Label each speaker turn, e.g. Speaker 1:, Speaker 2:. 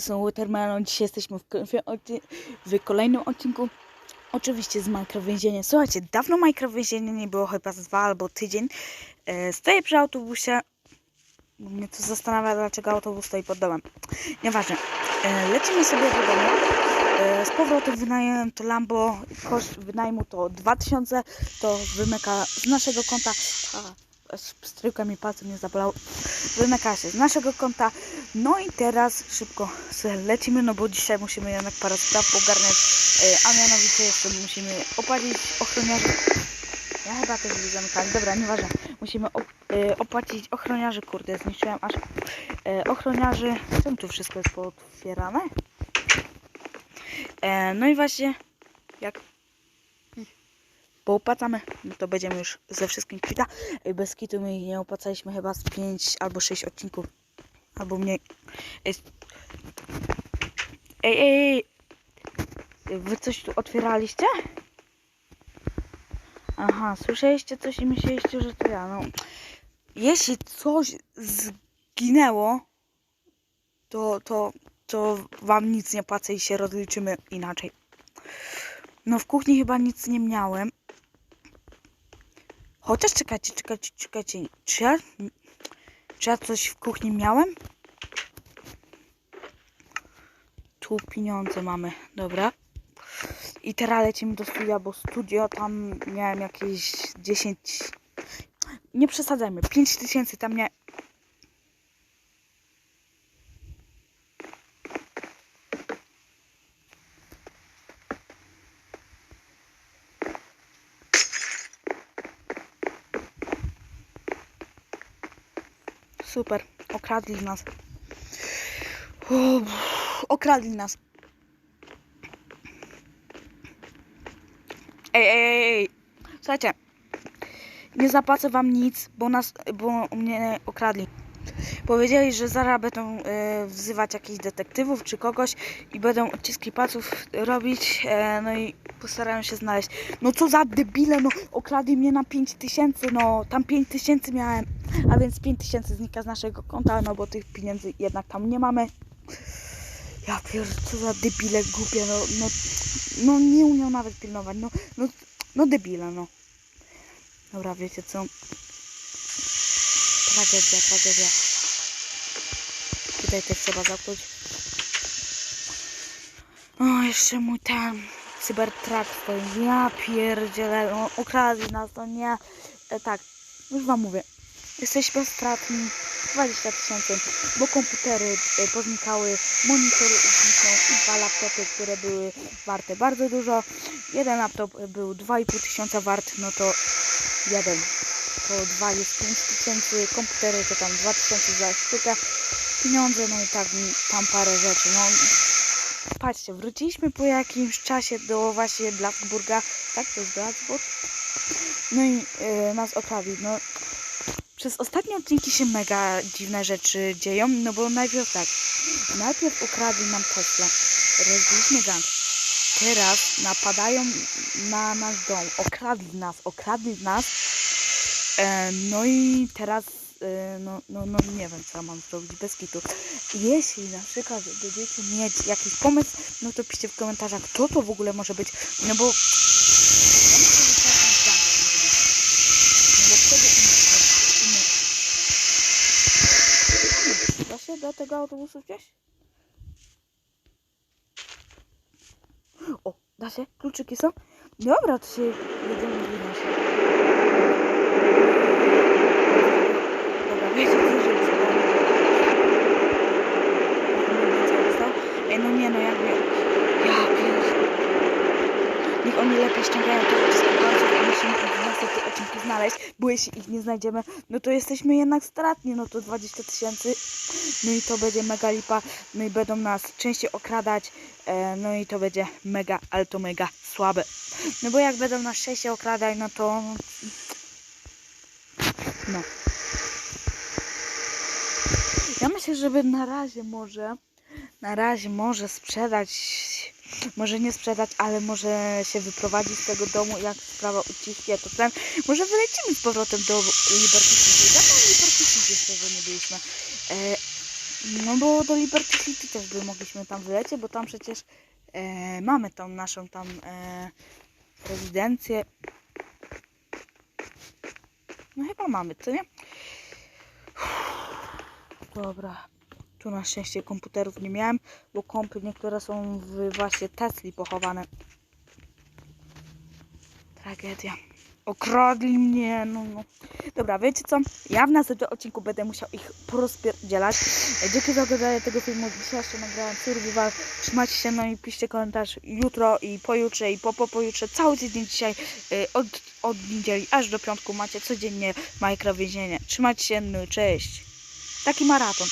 Speaker 1: są Watermelon. Dzisiaj jesteśmy w, w, w kolejnym odcinku. Oczywiście z Minecraft więzienia. Słuchajcie, dawno Minecraft więzienia nie było, chyba z dwa albo tydzień. E, stoję przy autobusie. Mnie to zastanawia, dlaczego autobus stoi pod domem. Nieważne. E, lecimy sobie do domu. E, z powrotem wynająłem to Lambo. Koszt wynajmu to 2000. To wymyka z naszego konta. A, stryłka mi palce nie zabolał. Wymyka się z naszego konta. No i teraz szybko lecimy, no bo dzisiaj musimy jednak parę spraw ogarniać, e, a mianowicie jeszcze musimy opłacić ochroniarzy. Ja chyba też już zamykałem, dobra, nieważne. Musimy e, opłacić ochroniarzy, kurde, zniszczyłem aż e, ochroniarzy. Czemu tu wszystko jest pootwierane? No i właśnie, jak poopłacamy, no to będziemy już ze wszystkim kwita. Bez kitu my nie opłacaliśmy chyba z 5 albo 6 odcinków. Albo mniej. Ej, ej, ej! Wy coś tu otwieraliście? Aha, słyszeliście coś i myśleliście, że to ja. No, jeśli coś zginęło, to, to, to wam nic nie płacę i się rozliczymy inaczej. No w kuchni chyba nic nie miałem. Chociaż czekajcie, czekajcie, czekajcie. Czy ja, czy ja coś w kuchni miałem? Tu pieniądze mamy, dobra. I teraz lecimy do studia, bo studio tam miałem jakieś 10... Nie przesadzajmy, 5 tysięcy tam nie... Super, okradli nas. Uff, okradli nas. Ej, ej, ej, ej. Słuchajcie, nie zapłacę wam nic, bo nas, bo mnie okradli. Powiedzieli, że zaraz będą e, wzywać jakichś detektywów czy kogoś i będą odciski palców robić, e, no i postarają się znaleźć. No co za debile, no okradli mnie na 5 tysięcy, no tam 5 tysięcy miałem, a więc 5 tysięcy znika z naszego konta, no bo tych pieniędzy jednak tam nie mamy. Ja pier, co za debile głupie, no, no, no nie umiał nawet pilnować, no, no, no debile, no. Dobra, wiecie co? Tragedia, tragedia. Tutaj też trzeba zakłuć. O, jeszcze mój ten cybertrak stoi. Ja pierdzielę, no, ukradli nas, to nie. E, tak, już wam mówię. Jesteśmy stratni 20 tysięcy, bo komputery e, poznikały, monitory zniknął i dwa laptopy, które były warte bardzo dużo. Jeden laptop był 2,5 tysiąca wart, no to jeden to dwa jest 5 tysięcy, komputery to tam 2 tysiące za sztukę, pieniądze, no i tak tam parę rzeczy. No, patrzcie, wróciliśmy po jakimś czasie do właśnie Blackburga, tak to jest no i e, nas okradli, no przez ostatnie odcinki się mega dziwne rzeczy dzieją, no bo najpierw tak, najpierw ukradli nam Tesla, rozbiliśmy gang, teraz napadają na nasz dom, okradli nas, okradli nas, e, no i teraz, no, no, no nie wiem co mam zrobić bez kitu. Jeśli na przykład będziecie mieć jakiś pomysł, no to piszcie w komentarzach, kto to w ogóle może być, no bo... Da się do tego autobusu wziąć? O, da się? Kluczyki są? Dobra, to się jedziemy wynosi. Dobra, wiecie co, że jest Ej, no nie no, jakby... Ja pier... Niech oni lepiej ściągają te odciski palców i musimy ich odcinku znaleźć, bo jeśli ich nie znajdziemy, no to jesteśmy jednak stratni, no to 20 tysięcy, no i to będzie mega lipa, no i będą nas częściej okradać, e, no i to będzie mega, ale to mega słabe. No bo jak będą nas częściej okradać, no to... No. Ja myślę, żeby na razie może, na razie może sprzedać może nie sprzedać, ale może się wyprowadzić z tego domu, jak sprawa ucichnie, to ten, może wylecimy z powrotem do Liberty City. Dawno w Liberty City szczerze nie byliśmy. E, No bo do Liberty City też by mogliśmy tam wylecieć, bo tam przecież e, mamy tą naszą tam e, rezydencję. No chyba mamy, co nie? Dobra. Tu na szczęście komputerów nie miałem, bo kompy niektóre są w właśnie Tesli pochowane. Tragedia. Okradli mnie, no, no. Dobra, wiecie co? Ja w następnym odcinku będę musiał ich porozpierdzielać. Dzięki za oglądanie tego filmu. Dzisiaj jeszcze nagrałem Survival. Trzymajcie się, no i piszcie komentarz jutro i pojutrze i po, po pojutrze. Cały tydzień dzisiaj y, od, od niedzieli aż do piątku macie codziennie Minecraft więzienie. Trzymajcie się, no cześć. Taki maraton.